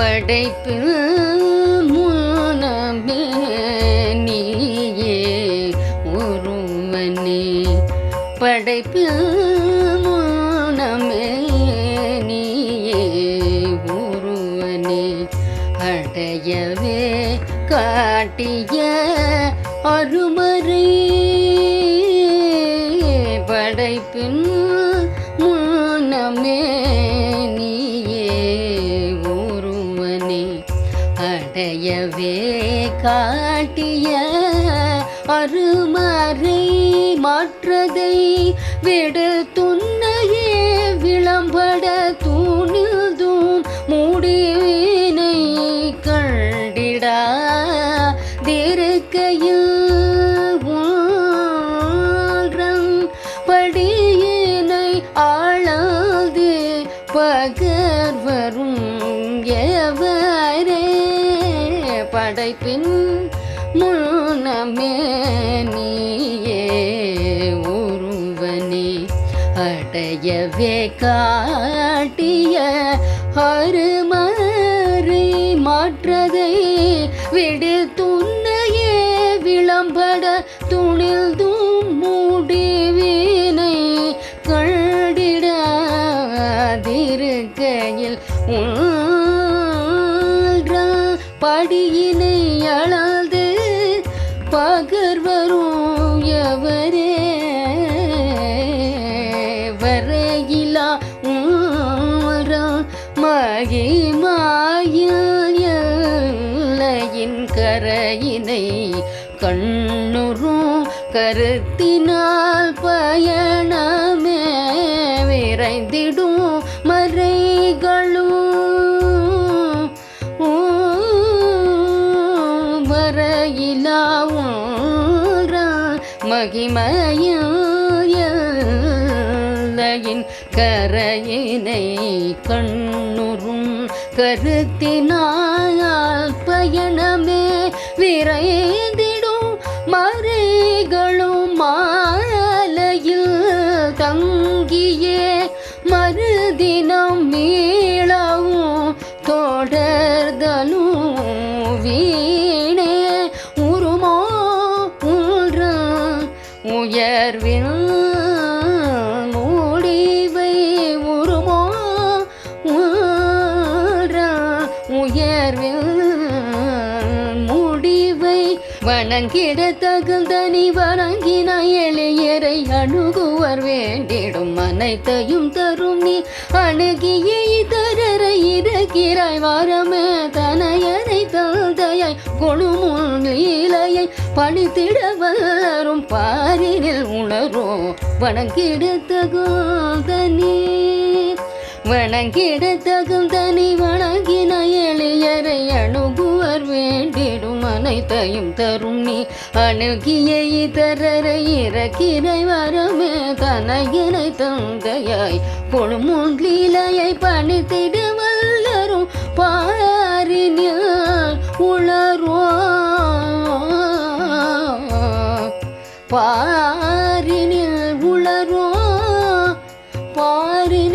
படைப்பு மூலமே நீயே ஒருவனே படைப்பு மூலமே நீயே ஒருவனே அடையவே காட்டிய அருமறை படைப்பின் அடையவே காட்டிய அருமறை மாற்றதை விட துன்னையே விளம்பட தூணில்தும் முடிவினை கண்டிடா திருக்கையில் படியினை ஆளாது பகர் வரும் படைப்பின் முன்னமே நீயே உருவனே. அடையவே காட்டிய அருமறை மாற்றதை விடு துண்ணையே விளம்பட துணில் தூம் முடிவினை கண்டிடாதிருக்கையில் ஊன்றா வரும் வரையிலா ஊரா மகிமாயில் கரையினை கண்ணுறும் கருத்தினால் பயணமே விரைந்திடும் மறைகளும். வரையிலாவும் மகிமையின் கரையினை கண்ணுறும் கருத்தினால் பயணமே விரைந்திடும் மறைகளும் மாலையில் தங்கியே மறுதினம் மீளவும் உயர்வில் முடிவை வணங்கிட தகுந்தனி வணங்கின எளியரை அணுகுவர் வேண்டிடும் அனைத்தையும் தரும் நீ அணுகிய இதரரை இருக்கிறாய் வாரமே தனையனை தந்தையாய் கொழுமுன் லீலையை பணித்திட வரும் பாரினில் உணரும் வணங்கிட தகுந்தனி. வணங்கிட தகுந்தனி வணங்கின அனைத்தையும் தரும் நீ. அணுகிய இதரரை இறக்கிறை வரமே. தனையினை தந்தையாய் கொழுமுன் லீலையை பணித்திட வல்லரும் பாரினில் உளரோ. பாரினில் உளரோ. பாரினில்